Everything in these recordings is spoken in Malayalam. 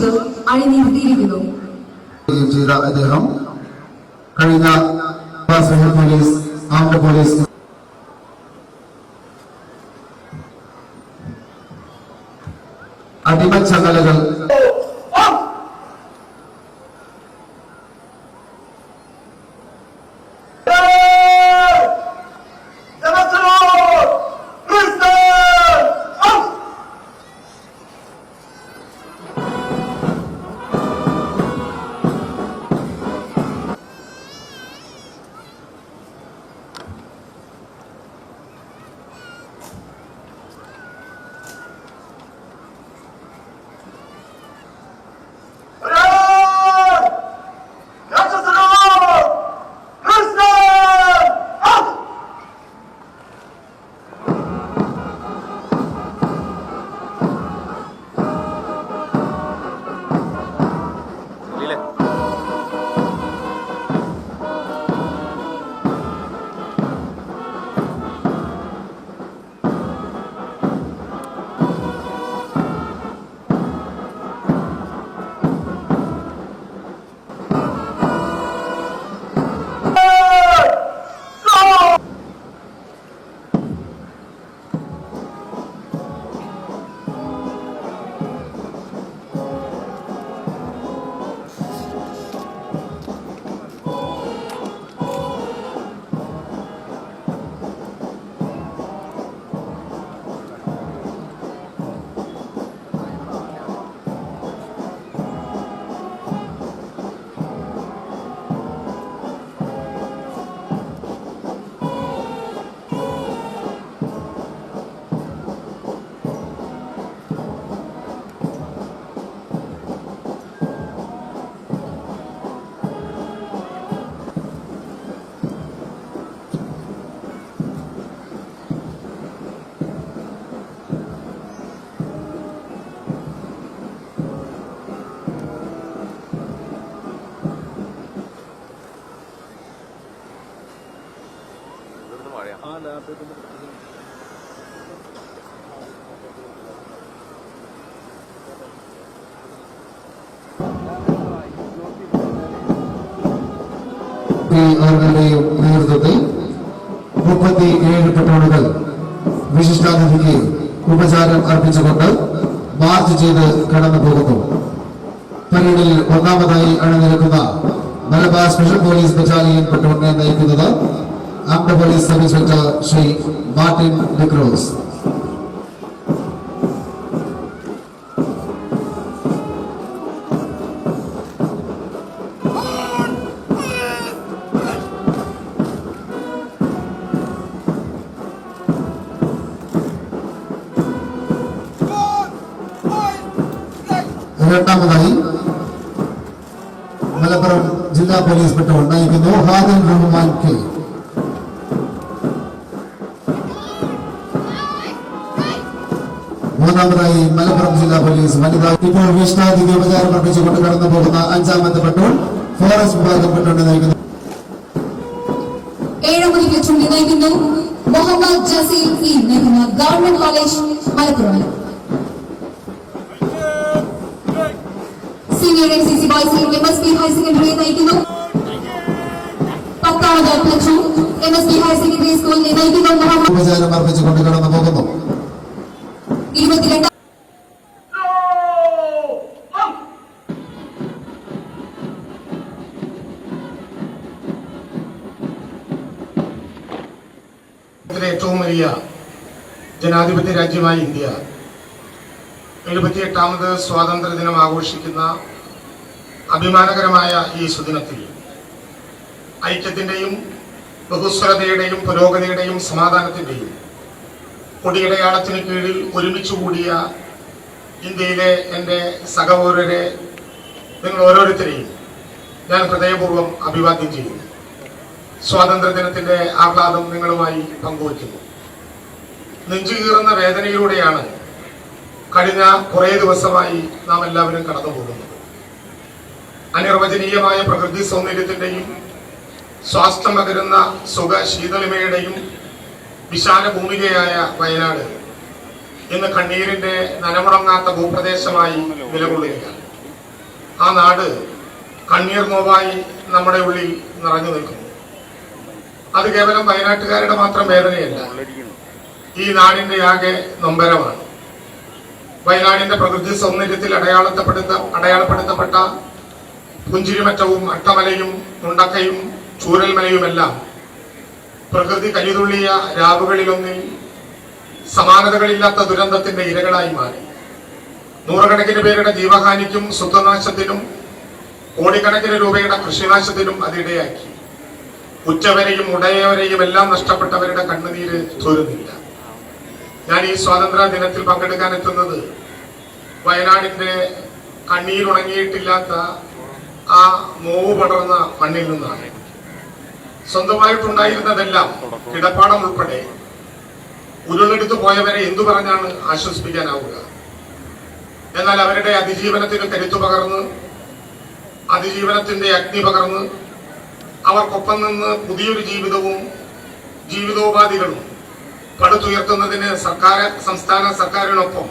ചെയ്ത്. അണിനിരത്തിയിരിക്കുന്നു ചെയ്ത അദ്ദേഹം കഴിഞ്ഞ പോലീസ് ആംഡ് പോലീസ് അടിമച്ചങ്ങലകൾ അവരുടെയും നേതൃത്വത്തിൽ മുപ്പത്തി ഏഴ് പെട്രോളുകൾ വിശിഷ്ടാതിഥിക്ക് ഉപചാരം അർപ്പിച്ചുകൊണ്ട് മാർച്ച് ചെയ്ത് കടന്നു പോകുന്നു പരേഡിൽ ഒന്നാമതായി അണിനിരക്കുന്ന മലബാർ സ്പെഷ്യൽ പോലീസ് ബറ്റാലിയൻ പെട്രോളിനെ നയിക്കുന്നത് আমরা বলি সার্ভিস সেই মার্টিন ডিক্রোস മൂന്നാമതായി മലപ്പുറം ജില്ലാ പോലീസ് വനിതാ ഇപ്പോൾ വിഷ്ണാദിക്ക് ഉപചാരം അർപ്പിച്ചുകൊണ്ട് കടന്നു പോകുന്ന അഞ്ചാമത്തെ പെട്രോൾ ഫോറസ്റ്റ് വിഭാഗം പെട്രോളിനെ നയിക്കുന്നു ഏഴാമത് ചുണ്ടി നയിക്കുന്നു മുഹമ്മദ് ജസീൽ ഇ നയിക്കുന്ന government college Malappuram. Senior N C C ബോയ്സിൽ M S P higher സെക്കൻഡറിയെ നയിക്കുന്നു. പത്താമത് M S P higher secondary സ്കൂളിനെ നയിക്കുന്ന ഉപചാരം അർപ്പിച്ചുകൊണ്ട് കടന്നു പോകുന്നു. ഏറ്റവും വലിയ ജനാധിപത്യ രാജ്യമായ ഇന്ത്യ. എഴുപത്തിയെട്ടാമത് സ്വാതന്ത്ര്യ ദിനം ആഘോഷിക്കുന്ന അഭിമാനകരമായ ഈ സുദിനത്തിൽ ഐക്യത്തിന്റെയും ബഹുസ്വരതയുടെയും പുരോഗതിയുടെയും സമാധാനത്തിന്റെയും കൊടിയടയാളത്തിന് കീഴിൽ ഒരുമിച്ച് കൂടിയ ഇന്ത്യയിലെ എന്റെ സഹപൗരരെ നിങ്ങൾ ഓരോരുത്തരെയും ഞാൻ ഹൃദയപൂർവം അഭിവാദ്യം ചെയ്യുന്നു. സ്വാതന്ത്ര്യദിനത്തിന്റെ ആഹ്ലാദം നിങ്ങളുമായി പങ്കുവയ്ക്കുന്നു. നെഞ്ചുകീറുന്ന വേദനയിലൂടെയാണ് കഴിഞ്ഞ കുറേ ദിവസമായി നാം എല്ലാവരും കടന്നു പോകുന്നത് അനിർവചനീയമായ പ്രകൃതി സൗന്ദര്യത്തിന്റെയും സ്വാസ്ഥ്യം പകരുന്ന സുഖ ശീതളിമയുടെയും വിശാല ഭൂമികയായ വയനാട് ഇന്ന് കണ്ണീരിന്റെ നനമുടങ്ങാത്ത ഭൂപ്രദേശമായി നിലകൊള്ളുകയാണ്. ആ നാട് കണ്ണീർ നോവായി നമ്മുടെ ഉള്ളിൽ നിറഞ്ഞു നിൽക്കുന്നു. അത് കേവലം വയനാട്ടുകാരുടെ മാത്രം വേദനയല്ല ഈ നാടിന്റെ ആകെ നൊമ്പരമാണ്. വയനാടിന്റെ പ്രകൃതി സൗന്ദര്യത്തിൽ അടയാളപ്പെടുത്ത അടയാളപ്പെടുത്തപ്പെട്ട പുഞ്ചിരിമറ്റവും അട്ടമലയും മുണ്ടക്കയും ചൂരൽമലയുമെല്ലാം പ്രകൃതി കലിതുള്ളിയ രാവുകളിലൊന്നിൽ സമാനതകളില്ലാത്ത ദുരന്തത്തിന്റെ ഇരകളായി മാറി. നൂറുകണക്കിന് പേരുടെ ജീവഹാനിക്കും സ്വത്വനാശത്തിനും കോടിക്കണക്കിന് രൂപയുടെ കൃഷിനാശത്തിനും അതിടയാക്കി ഉച്ചവരെയും ഉടയവരെയും എല്ലാം നഷ്ടപ്പെട്ടവരുടെ കണ്ണുനീര് തോരുന്നില്ല. ഞാൻ ഈ സ്വാതന്ത്ര്യ ദിനത്തിൽ പങ്കെടുക്കാൻ എത്തുന്നത് വയനാടിന്റെ കണ്ണീരുണങ്ങിയിട്ടില്ലാത്ത ആ നോവ് പടർന്ന മണ്ണിൽ നിന്നാണ്. സ്വന്തമായിട്ടുണ്ടായിരുന്നതെല്ലാം കിടപ്പാടം ഉൾപ്പെടെ ഉരുളെടുത്തു പോയവരെ എന്തു പറഞ്ഞാണ് ആശ്വസിപ്പിക്കാനാവുക? എന്നാൽ അവരുടെ അതിജീവനത്തിന് കരുത്തു പകർന്ന് അതിജീവനത്തിന്റെ അഗ്നി പകർന്ന് അവർക്കൊപ്പം നിന്ന് പുതിയൊരു ജീവിതവും ജീവിതോപാധികളും പടുത്തുയർത്തുന്നതിന് സർക്കാർ സംസ്ഥാന സർക്കാരിനൊപ്പം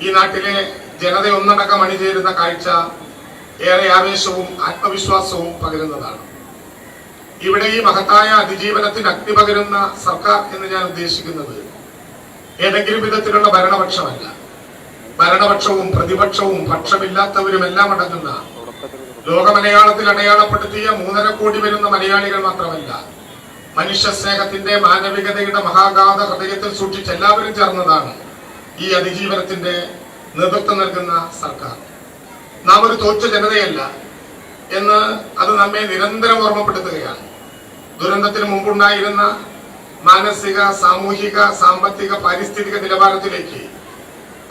ഈ നാട്ടിലെ ജനത ഒന്നടക്കം അണിചേരുന്ന കാഴ്ച ഏറെ ആവേശവും ആത്മവിശ്വാസവും പകരുന്നതാണ്. ഇവിടെ ഈ മഹത്തായ അതിജീവനത്തിന് അഗ്നി പകരുന്ന സർക്കാർ എന്ന് ഞാൻ ഉദ്ദേശിക്കുന്നത് ഏതെങ്കിലും വിധത്തിലുള്ള ഭരണപക്ഷമല്ല. ഭരണപക്ഷവും പ്രതിപക്ഷവും പക്ഷമില്ലാത്തവരും എല്ലാം അടങ്ങുന്ന ലോക മലയാളത്തിൽ അടയാളപ്പെടുത്തിയ മൂന്നര കോടി വരുന്ന മലയാളികൾ മാത്രമല്ല മനുഷ്യ സ്നേഹത്തിന്റെ മാനവികതയുടെ മഹാഗാഥ ഹൃദയത്തിൽ സൂക്ഷിച്ച് എല്ലാവരും ചേർന്നതാണ് ഈ അതിജീവനത്തിന്റെ നേതൃത്വം നൽകുന്ന സർക്കാർ. നാം ഒരു തോറ്റ ജനതയല്ല എന്ന് അത് നമ്മെ നിരന്തരം ഓർമ്മപ്പെടുത്തുകയാണ്. ദുരന്തത്തിന് മുമ്പുണ്ടായിരുന്ന മാനസിക സാമൂഹിക സാമ്പത്തിക പാരിസ്ഥിതിക നിലവാരത്തിലേക്ക്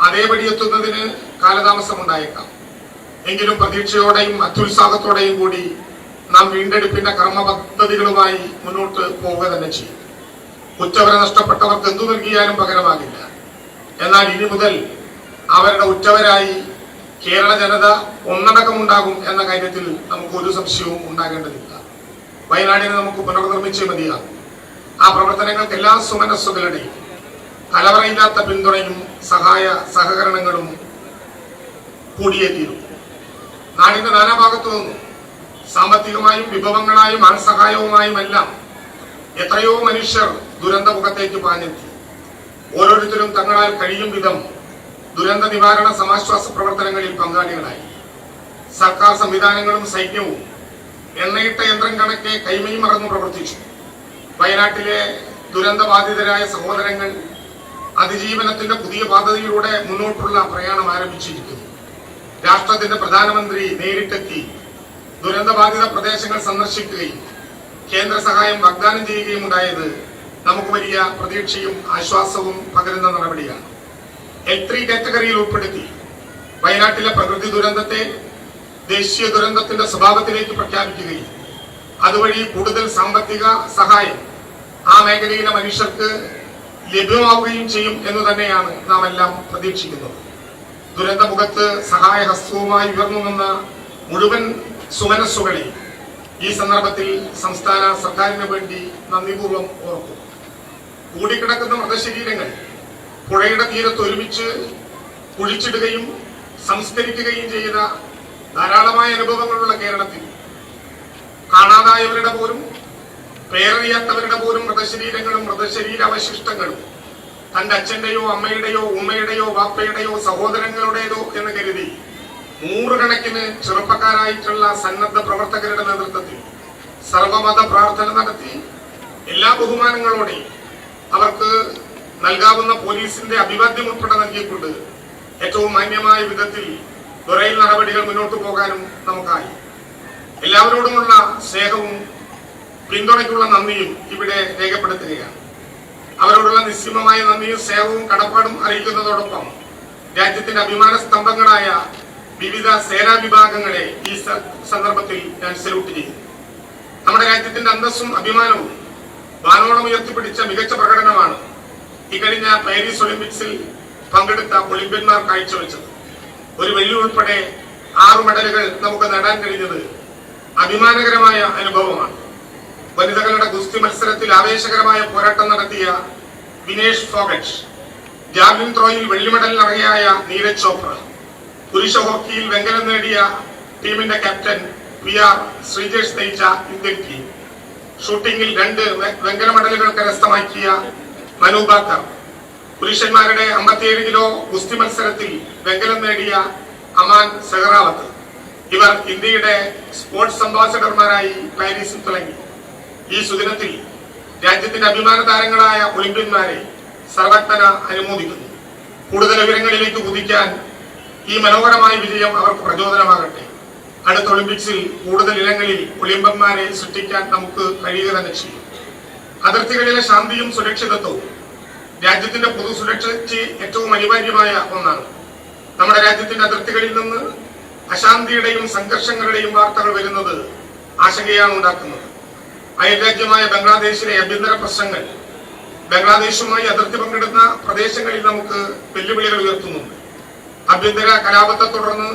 അതേപടി എത്തുന്നതിന് കാലതാമസമുണ്ടായേക്കാം. എങ്കിലും പ്രതീക്ഷയോടെയും അത്യുത്സാഹത്തോടെയും കൂടി നാം വീണ്ടെടുപ്പിന്റെ കർമ്മ പദ്ധതികളുമായി മുന്നോട്ട് പോവുക തന്നെ ചെയ്യും. ഉറ്റവരെ നഷ്ടപ്പെട്ടവർക്ക് എന്തു നൽകിയാലും പകരമാകില്ല. എന്നാൽ ഇനി മുതൽ അവരുടെ ഉറ്റവരായി കേരള ജനത ഒന്നടക്കമുണ്ടാകും എന്ന കാര്യത്തിൽ നമുക്ക് ഒരു സംശയവും ഉണ്ടാകേണ്ടതില്ല. വയനാടിനെ നമുക്ക് പുനർനിർമ്മിച്ചേ മതിയാകും. ആ പ്രവർത്തനങ്ങൾക്ക് എല്ലാ സുമനസ്സുകളുടെയും കലവറയില്ലാത്ത പിന്തുണയും സഹായ സഹകരണങ്ങളും കൂടിയേ തീരും നാടിന്റെ നാനാഭാഗത്തു നിന്നും സാമ്പത്തികമായും വിഭവങ്ങളായും ആൺസഹായവുമായും എല്ലാം എത്രയോ മനുഷ്യർ ദുരന്തമുഖത്തേക്ക് പാഞ്ഞെത്തി. ഓരോരുത്തരും തങ്ങളാൽ കഴിയും വിധം ദുരന്ത നിവാരണ സമാശ്വാസ പ്രവർത്തനങ്ങളിൽ പങ്കാളികളായി. സർക്കാർ സംവിധാനങ്ങളും സൈന്യവും എണ്ണയിട്ട യന്ത്രം കണക്കെ കൈമയും മറന്നു പ്രവർത്തിച്ചു. വയനാട്ടിലെ ദുരന്തബാധിതരായ സഹോദരങ്ങൾ അതിജീവനത്തിന്റെ പുതിയ പാതയിലൂടെ മുന്നോട്ടുള്ള പ്രയാണം ആരംഭിച്ചിരിക്കുന്നു. രാഷ്ട്രത്തിന്റെ പ്രധാനമന്ത്രി നേരിട്ടെത്തി ദുരന്തബാധിത പ്രദേശങ്ങൾ സന്ദർശിക്കുകയും കേന്ദ്ര സഹായം വാഗ്ദാനം ചെയ്യുകയും ഉണ്ടായത് നമുക്ക് വലിയ പ്രതീക്ഷയും ആശ്വാസവും പകരുന്ന നടപടിയാണ്. എൽ ത്രീ കാറ്റഗറിയിൽ ഉൾപ്പെടുത്തി. വയനാട്ടിലെ പ്രകൃതി ദുരന്തത്തെ ദേശീയ ദുരന്തത്തിന്റെ സ്വഭാവത്തിലേക്ക് പ്രഖ്യാപിക്കുകയും അതുവഴി കൂടുതൽ സാമ്പത്തിക സഹായം ആ മേഖലയിലെ മനുഷ്യർക്ക് ലഭ്യമാവുകയും ചെയ്യും എന്ന് തന്നെയാണ് നാം എല്ലാം പ്രതീക്ഷിക്കുന്നത്. ദുരന്തമുഖത്ത് സഹായഹസ്തവുമായി ഉയർന്നു നിന്ന മുഴുവൻ സുമനസ്സുകളെയും ഈ സന്ദർഭത്തിൽ സംസ്ഥാന സർക്കാരിന് വേണ്ടി നന്ദിപൂർവം ഓർക്കും. കൂടിക്കിടക്കുന്ന മൃതശരീരങ്ങൾ പുഴയുടെ തീരത്ത് ഒരുമിച്ച് കുഴിച്ചിടുകയും സംസ്കരിക്കുകയും ചെയ്ത ധാരാളമായ അനുഭവങ്ങളുള്ള കേരളത്തിൽ കാണാതായവരുടെ പോലും പേരറിയാത്തവരുടെ പോലും മൃതശരീരങ്ങളും മൃതശരീര അവശിഷ്ടങ്ങളും തന്റെ അച്ഛന്റെയോ അമ്മയുടെയോ ഉമ്മയുടെയോ വാപ്പയുടെയോ സഹോദരങ്ങളുടേതോ എന്ന് കരുതി നൂറുകണക്കിന് ചെറുപ്പക്കാരായിട്ടുള്ള സന്നദ്ധ പ്രവർത്തകരുടെ നേതൃത്വത്തിൽ സർവമത പ്രാർത്ഥന നടത്തി എല്ലാ ബഹുമാനങ്ങളോടെയും അവർക്ക് നൽകാവുന്ന പോലീസിന്റെ അഭിവാദ്യം ഉൾപ്പെടെ നൽകിയിട്ടുണ്ട്. ഏറ്റവും മാന്യമായ വിധത്തിൽ ദുരയിൽ നടപടികൾ മുന്നോട്ട് പോകാനും നമുക്കായി. എല്ലാവരോടുമുള്ള സ്നേഹവും പിന്തുണയ്ക്കുള്ള നന്ദിയും ഇവിടെ രേഖപ്പെടുത്തുകയാണ്. അവരോടുള്ള നിശ്ചിമമായ നന്ദിയും സ്നേഹവും കടപ്പാടും അറിയിക്കുന്നതോടൊപ്പം രാജ്യത്തിന്റെ അഭിമാന സ്തംഭങ്ങളായ വിവിധ സേനാ വിഭാഗങ്ങളെ ഈ സന്ദർഭത്തിൽ ഞാൻ സല്യൂട്ട് ചെയ്യുന്നു. നമ്മുടെ രാജ്യത്തിന്റെ അന്തസ്സും അഭിമാനവും വാനോളം ഉയർത്തിപ്പിടിച്ച മികച്ച പ്രകടനമാണ് ഇക്കഴിഞ്ഞ പാരീസ് ഒളിമ്പിക്സിൽ പങ്കെടുത്ത ഒളിമ്പ്യന്മാർ കാഴ്ചവെച്ചത്. ഒരു വെള്ളി ഉൾപ്പെടെ ആറ് മെഡലുകൾ നമുക്ക് നേടാൻ കഴിഞ്ഞത് അഭിമാനകരമായ അനുഭവമാണ്. വനിതകളുടെ ഗുസ്തി മത്സരത്തിൽ ആവേശകരമായ പോരാട്ടം നടത്തിയ വിനേഷ് ഫോഗറ്റ് ജാവ്ലിൻ ത്രോയിൽ വെള്ളി മെഡൽ നീരജ് ചോപ്ര പുരുഷ ഹോക്കിയിൽ വെങ്കലം നേടിയ ടീമിന്റെ ക്യാപ്റ്റൻ പി ആർ ശ്രീജേഷ് നയിച്ച ഇന്ത്യൻ ടീം ഷൂട്ടിംഗിൽ രണ്ട് വെ- വെങ്കല മെഡലുകൾ കരസ്ഥമാക്കിയ മനു ബാക്കർ. പുരുഷന്മാരുടെ അമ്പത്തിയേഴ് കിലോ ഗുസ്തി മത്സരത്തിൽ വെങ്കലം നേടിയ അമാൻ സെഹറാവത്ത്. ഇവർ ഇന്ത്യയുടെ സ്പോർട്സ് അംബാസഡർമാരായി പാരീസിൽ തിളങ്ങി ഈ സുദിനത്തിൽ രാജ്യത്തിന്റെ അഭിമാന താരങ്ങളായ ഒളിമ്പ്യന്മാരെ സർവജ്ഞന അനുമോദിക്കുന്നു. കൂടുതൽ വിവരങ്ങളിലേക്ക് കുതിക്കാൻ ഈ മനോഹരമായ വിജയം അവർക്ക് പ്രചോദനമാകട്ടെ. അടുത്ത ഒളിമ്പിക്സിൽ കൂടുതൽ ഇനങ്ങളിൽ ഒളിമ്പ്യന്മാരെ സൃഷ്ടിക്കാൻ നമുക്ക് കഴിയുക തന്നെ ചെയ്യും. അതിർത്തികളിലെ ശാന്തിയും സുരക്ഷിതത്വവും രാജ്യത്തിന്റെ പൊതു സുരക്ഷയ്ക്ക് ഏറ്റവും അനിവാര്യമായ ഒന്നാണ്. നമ്മുടെ രാജ്യത്തിന്റെ അതിർത്തികളിൽ നിന്ന് അശാന്തിയുടെയും സംഘർഷങ്ങളുടെയും വാർത്തകൾ വരുന്നത് ആശങ്കയാണ് ഉണ്ടാക്കുന്നത്. അയൽരാജ്യമായ ബംഗ്ലാദേശിലെ ആഭ്യന്തര പ്രശ്നങ്ങൾ ബംഗ്ലാദേശുമായി അതിർത്തി പങ്കിടുന്ന പ്രദേശങ്ങളിൽ നമുക്ക് വെല്ലുവിളികൾ ഉയർത്തുന്നുണ്ട്. ആഭ്യന്തര കലാപത്തെ തുടർന്ന്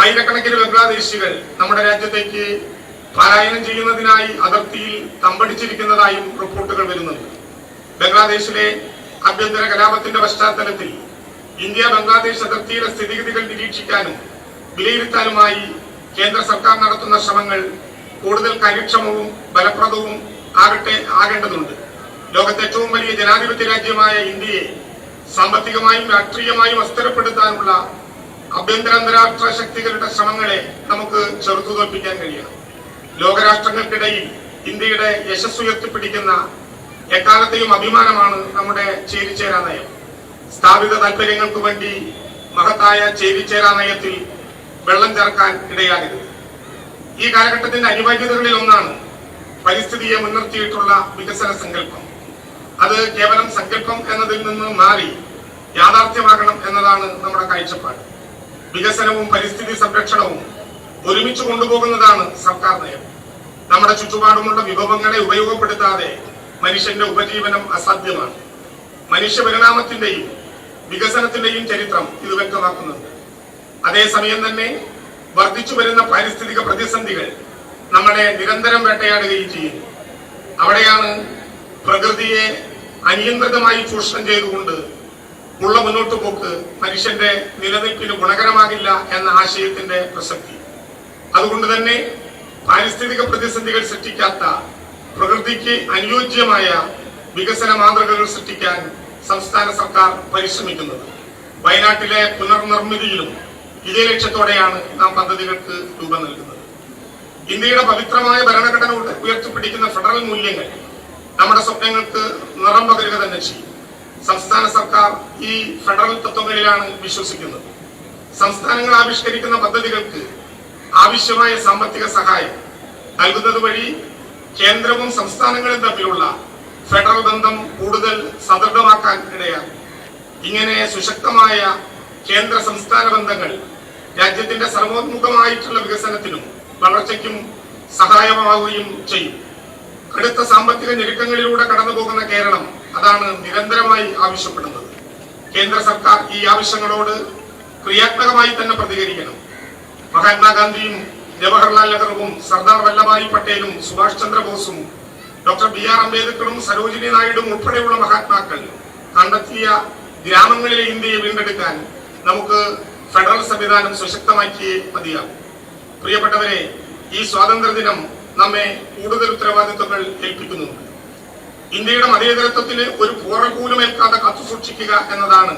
ആയിരക്കണക്കിന് ബംഗ്ലാദേശികൾ നമ്മുടെ രാജ്യത്തേക്ക് പലായനം ചെയ്യുന്നതിനായി അതിർത്തിയിൽ തമ്പടിച്ചിരിക്കുന്നതായും റിപ്പോർട്ടുകൾ വരുന്നുണ്ട്. ബംഗ്ലാദേശിലെ ആഭ്യന്തര കലാപത്തിന്റെ പശ്ചാത്തലത്തിൽ ഇന്ത്യ ബംഗ്ലാദേശ് അതിർത്തിയിലെ സ്ഥിതിഗതികൾ നിരീക്ഷിക്കാനും വിലയിരുത്താനുമായി കേന്ദ്ര സർക്കാർ നടത്തുന്ന ശ്രമങ്ങൾ കൂടുതൽ കാര്യക്ഷമവും ഫലപ്രദവും ആകട്ടെ ആകേണ്ടതുണ്ട്. ലോകത്തെ ഏറ്റവും വലിയ ജനാധിപത്യ രാജ്യമായ ഇന്ത്യയെ സാമ്പത്തികമായും രാഷ്ട്രീയമായും അസ്ഥിരപ്പെടുത്താനുള്ള ആഭ്യന്തര അന്താരാഷ്ട്ര ശക്തികളുടെ ശ്രമങ്ങളെ നമുക്ക് ചെറുത്തുതോൽപ്പിക്കാൻ കഴിയണം. ലോകരാഷ്ട്രങ്ങൾക്കിടയിൽ ഇന്ത്യയുടെ യശസ് ഉയർത്തിപ്പിടിക്കുന്ന എക്കാലത്തെയും അഭിമാനമാണ് നമ്മുടെ ചേരിചേരാ നയം സ്ഥാപിത താല്പര്യങ്ങൾക്ക് വേണ്ടി മഹത്തായ ചേരിചേരാ നയത്തിൽ വെള്ളം ചേർക്കാൻ ഇടയാകരുത് ഈ കാലഘട്ടത്തിന്റെ അനിവാര്യതകളിൽ ഒന്നാണ് പരിസ്ഥിതിയെ മുൻനിർത്തിയിട്ടുള്ള വികസന സങ്കല്പം. അത് കേവലം സങ്കല്പം എന്നതിൽ നിന്ന് മാറി യാഥാർത്ഥ്യമാകണം എന്നതാണ് നമ്മുടെ കാഴ്ചപ്പാട്. വികസനവും പരിസ്ഥിതി സംരക്ഷണവും ഒരുമിച്ച് കൊണ്ടുപോകുന്നതാണ് സർക്കാർ നയം. നമ്മുടെ ചുറ്റുപാടുമുള്ള വിഭവങ്ങളെ ഉപയോഗപ്പെടുത്താതെ മനുഷ്യന്റെ ഉപജീവനം അസാധ്യമാണ്. മനുഷ്യ പരിണാമത്തിന്റെയും വികസനത്തിന്റെയും ചരിത്രം ഇത് വ്യക്തമാക്കുന്നുണ്ട്. അതേസമയം തന്നെ വർദ്ധിച്ചു വരുന്ന പാരിസ്ഥിതിക പ്രതിസന്ധികൾ നമ്മളെ നിരന്തരം വേട്ടയാടുകയും ചെയ്യുന്നു. അവിടെയാണ് പ്രകൃതിയെ അനിയന്ത്രിതമായി ചൂഷണം ചെയ്തുകൊണ്ട് ഉള്ള മുന്നോട്ട് പോക്ക് മനുഷ്യന്റെ നിലനിൽപ്പിന് ഗുണകരമാകില്ല എന്ന ആശയത്തിന്റെ പ്രസക്തി. അതുകൊണ്ട് തന്നെ പാരിസ്ഥിതിക പ്രതിസന്ധികൾ സൃഷ്ടിക്കാത്ത പ്രകൃതിക്ക് അനുയോജ്യമായ വികസന മാതൃകകൾ സൃഷ്ടിക്കാൻ സംസ്ഥാന സർക്കാർ പരിശ്രമിക്കുന്നത്. വയനാട്ടിലെ പുനർനിർമ്മിതിയിലും ഇതേ ലക്ഷ്യത്തോടെയാണ് നാം പദ്ധതികൾക്ക് രൂപം നൽകുന്നത്. ഇന്ത്യയുടെ പവിത്രമായ ഭരണഘടന ഉയ- ഉയർത്തിപ്പിടിക്കുന്ന ഫെഡറൽ മൂല്യങ്ങൾ നമ്മുടെ സ്വപ്നങ്ങൾക്ക് നിറം പകരുക തന്നെ ചെയ്യും. സംസ്ഥാന സർക്കാർ ഈ ഫെഡറൽ തത്വങ്ങളിലാണ് വിശ്വസിക്കുന്നത്. സംസ്ഥാനങ്ങൾ ആവിഷ്കരിക്കുന്ന പദ്ധതികൾക്ക് ആവശ്യമായ സാമ്പത്തിക സഹായം നൽകുന്നത് വഴി കേന്ദ്രവും സംസ്ഥാനങ്ങളും തമ്മിലുള്ള ഫെഡറൽ ബന്ധം കൂടുതൽ സദൃഢമാക്കാൻ ഇടയാകും. ഇങ്ങനെ സുശക്തമായ കേന്ദ്ര സംസ്ഥാന ബന്ധങ്ങൾ രാജ്യത്തിന്റെ സർവോന്മുഖമായിട്ടുള്ള വികസനത്തിനും വളർച്ചയ്ക്കും സഹായമാവുകയും ചെയ്യും. കടുത്ത സാമ്പത്തിക ഞെരുക്കങ്ങളിലൂടെ കടന്നുപോകുന്ന കേരളം അതാണ് നിരന്തരമായി ആവശ്യപ്പെടുന്നത്. കേന്ദ്ര സർക്കാർ ഈ ആവശ്യങ്ങളോട് ക്രിയാത്മകമായി തന്നെ പ്രതികരിക്കണം. മഹാത്മാഗാന്ധിയും ജവഹർലാൽ നെഹ്റുവും സർദാർ വല്ലഭായി പട്ടേലും സുഭാഷ് ചന്ദ്രബോസും ഡോക്ടർ ബി ആർ അംബേദ്കറും സരോജിനി നായിഡും ഉൾപ്പെടെയുള്ള മഹാത്മാക്കൾ കണ്ടെത്തിയ ഗ്രാമങ്ങളിലെ ഇന്ത്യയെ വീണ്ടെടുക്കാൻ നമുക്ക് ഫെഡറൽ സംവിധാനം സുശക്തമാക്കിയേ മതിയാകും. പ്രിയപ്പെട്ടവരെ ഈ സ്വാതന്ത്ര്യ ദിനം നമ്മെ കൂടുതൽ ഉത്തരവാദിത്വങ്ങൾ ഏൽപ്പിക്കുന്നുണ്ട്. ഇന്ത്യയുടെ മതേതരത്വത്തിന് ഒരു പോറ പോലും കത്തു സൂക്ഷിക്കുക എന്നതാണ്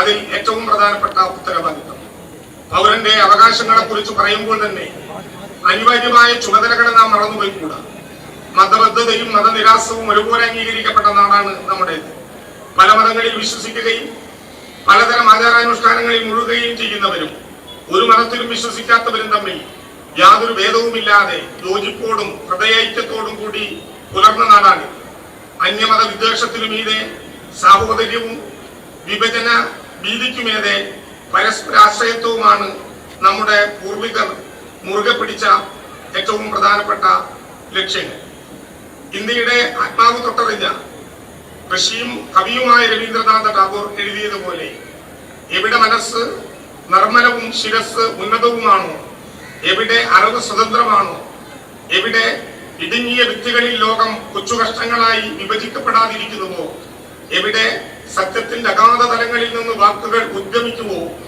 അതിൽ ഏറ്റവും പ്രധാനപ്പെട്ട ഉത്തരവാദിത്വം. പൗരന്റെ അവകാശങ്ങളെ കുറിച്ച് പറയുമ്പോൾ തന്നെ അനിവാര്യമായ ചുമതലകളെ നാം മറന്നുപോയിക്കൂടാ. മതബദ്ധതയും മതനിരാസവും ഒരുപോലെ അംഗീകരിക്കപ്പെട്ട നാടാണ് നമ്മുടെ പല മതങ്ങളിൽ വിശ്വസിക്കുകയും പലതരം ആചാരാനുഷ്ഠാനങ്ങളിൽ മുഴുകുകയും ചെയ്യുന്നവരും ഒരു മതത്തിലും വിശ്വസിക്കാത്തവരും തമ്മിൽ യാതൊരു ഭേദവുമില്ലാതെ യോജിപ്പോടും ഹൃദയൈക്യത്തോടും കൂടി പുലർന്ന നാടാണ് അന്യമത വിദ്വേഷത്തിനുമീതെ സാഹോദര്യവും വിഭജന ഭീതിക്കുമേതെ പരസ്പരാശ്രയത്വവുമാണ് നമ്മുടെ പൂർവികർ മുറുകെ പിടിച്ച ഏറ്റവും പ്രധാനപ്പെട്ട ലക്ഷ്യങ്ങൾ ഇന്ത്യയുടെ ആത്മാവ് തൊട്ടറിഞ്ഞ ഋഷിയും കവിയുമായ രവീന്ദ്രനാഥ ടാഗോർ എഴുതിയതുപോലെ എവിടെ മനസ്സ് നിർമ്മലവും ശിരസ് ഉന്നതവുമാണോ? എവിടെ അറിവ് സ്വതന്ത്രമാണോ? എവിടെ ഇടുങ്ങിയ വ്യക്തികളിൽ ലോകം കൊച്ചു കഷ്ടങ്ങളായി വിഭജിക്കപ്പെടാതിരിക്കുന്നുവോ? എവിടെ സത്യത്തിന്റെ അഗാധ തലങ്ങളിൽ നിന്ന് വാക്കുകൾ ഉദ്ഗമിക്കുമോ?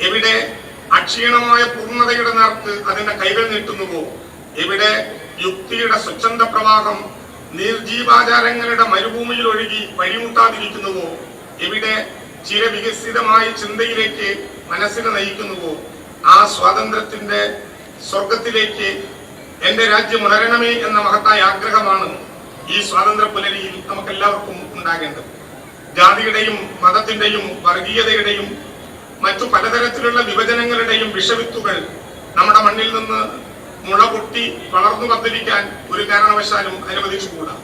എവിടെ അക്ഷ അക്ഷീണമായ പൂർണതയുടെ നേർക്ക് അതിന്റെ കൈകൾ നീട്ടുന്നുവോ? എവിടെ യുക്തിയുടെ സ്വച്ഛന്ത പ്രവാഹം നിർജീവാചാരങ്ങളുടെ മരുഭൂമിയിൽ ഒഴുകി വഴിമുട്ടാതിരിക്കുന്നുവോ? എവിടെ ചിരവികസിതമായ ചിന്തയിലേക്ക് മനസ്സിനെ നയിക്കുന്നുവോ? ആ സ്വാതന്ത്ര്യത്തിന്റെ സ്വർഗത്തിലേക്ക് എന്റെ രാജ്യം ഉണരണമേ എന്ന മഹത്തായ ആഗ്രഹമാണ് ഈ സ്വാതന്ത്ര്യ പുലരിയിൽ നമുക്കെല്ലാവർക്കും ഉണ്ടാകേണ്ടത്. ജാതിയുടെയും മതത്തിന്റെയും വർഗീയതയുടെയും മറ്റു പലതരത്തിലുള്ള വിഭജനങ്ങളുടെയും വിഷവിത്തുകൾ നമ്മുടെ മണ്ണിൽ നിന്ന് മുള പൊട്ടി വളർന്നു പന്തലിക്കാൻ ഒരു കാരണവശാലും അനുവദിച്ചുകൂടാ.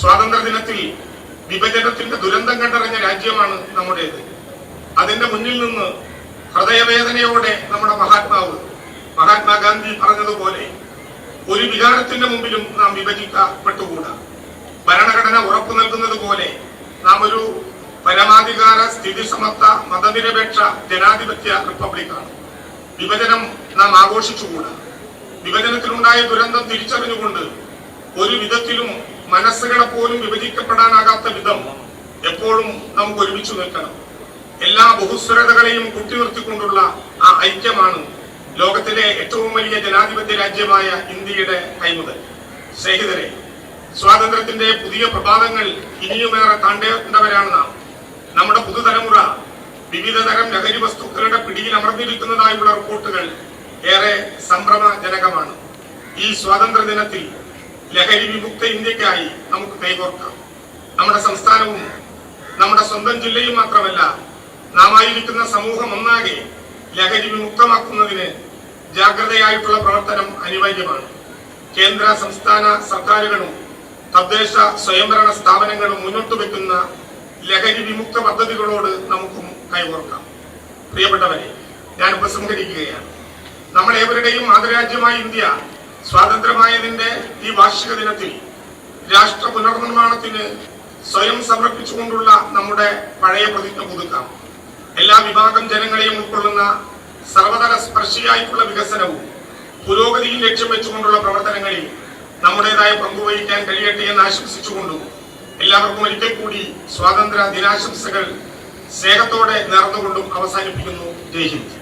സ്വാതന്ത്ര്യ ദിനത്തിൽ വിഭജനത്തിന്റെ ദുരന്തം കണ്ടറിഞ്ഞ രാജ്യമാണ് നമ്മുടേത്. അതിന്റെ മുന്നിൽ നിന്ന് ഹൃദയവേദനയോടെ നമ്മുടെ മഹാത്മാവ് മഹാത്മാഗാന്ധി പറഞ്ഞതുപോലെ ഒരു വികാരത്തിന്റെ മുമ്പിലും നാം വിഭജിക്കപ്പെട്ടുകൂടാ. ഭരണഘടന ഉറപ്പു നൽകുന്നത് പോലെ നാം ഒരു പരമാധികാര സ്ഥിതി സമത്വ മതനിരപേക്ഷ ജനാധിപത്യ റിപ്പബ്ലിക്കാണ്. വിഭജനം നാം ആഘോഷിച്ചുകൂടാ. വിഭജനത്തിലുണ്ടായ ദുരന്തം തിരിച്ചറിഞ്ഞുകൊണ്ട് ഒരു വിധത്തിലും മനസ്സുകളെ പോലും വിഭജിക്കപ്പെടാനാകാത്ത വിധം എപ്പോഴും നമുക്ക് ഒരുമിച്ച് നിൽക്കണം. എല്ലാ ബഹുസ്വരതകളെയും കൂട്ടിനിർത്തിക്കൊണ്ടുള്ള ആ ഐക്യമാണ് ലോകത്തിലെ ഏറ്റവും വലിയ ജനാധിപത്യ രാജ്യമായ ഇന്ത്യയുടെ കൈമുതൽ. സ്നേഹിതരെ സ്വാതന്ത്ര്യത്തിന്റെ പുതിയ പ്രഭാതങ്ങൾ ഇനിയുമേറെ താണ്ടേണ്ടവരാണ് നാം. നമ്മുടെ പുതുതലമുറ വിവിധ തരം ലഹരി വസ്തുക്കളുടെ പിടിയിൽ അമർന്നിരിക്കുന്നതായുള്ള റിപ്പോർട്ടുകൾ ഏറെ സംഭ്രമജനകമാണ്. ഈ സ്വാതന്ത്ര്യ ദിനത്തിൽ ലഹരി വിമുക്ത ഇന്ത്യക്കായി നമുക്ക് കൈകോർക്കാം. നമ്മുടെ സംസ്ഥാനവും നമ്മുടെ സ്വന്തം ജില്ലയും മാത്രമല്ല നാമായിരിക്കുന്ന സമൂഹം ഒന്നാകെ ലഹരി വിമുക്തമാക്കുന്നതിന് ജാഗ്രതയായിട്ടുള്ള പ്രവർത്തനം അനിവാര്യമാണ്. കേന്ദ്ര സംസ്ഥാന സർക്കാരുകളും തദ്ദേശ സ്വയംഭരണ സ്ഥാപനങ്ങൾ മുന്നോട്ട് വെക്കുന്ന ലഹരി വിമുക്ത പദ്ധതികളോട് നമുക്കും കൈകോർക്കാം. പ്രിയപ്പെട്ടവരെ ഞാൻ ഉപസംഹരിക്കുകയാണ്. നമ്മൾ ഏവരുടെയും മാതൃരാജ്യമായ ഇന്ത്യ സ്വാതന്ത്ര്യമായതിന്റെ ഈ വാർഷിക ദിനത്തിൽ രാഷ്ട്ര പുനർനിർമ്മാണത്തിന് സ്വയം സമർപ്പിച്ചുകൊണ്ടുള്ള നമ്മുടെ പഴയ പ്രതിജ്ഞ പുതുക്കാം. എല്ലാ വിഭാഗം ജനങ്ങളെയും ഉൾക്കൊള്ളുന്ന സർവതല സ്പർശിയായിട്ടുള്ള വികസനവും പുരോഗതിയും ലക്ഷ്യം വെച്ചുകൊണ്ടുള്ള പ്രവർത്തനങ്ങളിൽ നമ്മുടേതായ പങ്കുവഹിക്കാൻ കഴിയട്ടെ എന്ന് ആശംസിച്ചുകൊണ്ടും എല്ലാവർക്കും ഒരിക്കൽ കൂടി സ്വാതന്ത്ര്യ ദിനാശംസകൾ സ്നേഹത്തോടെ നേർന്നുകൊണ്ടും അവസാനിപ്പിക്കുന്നു. ജയ് ഹിന്ദ്.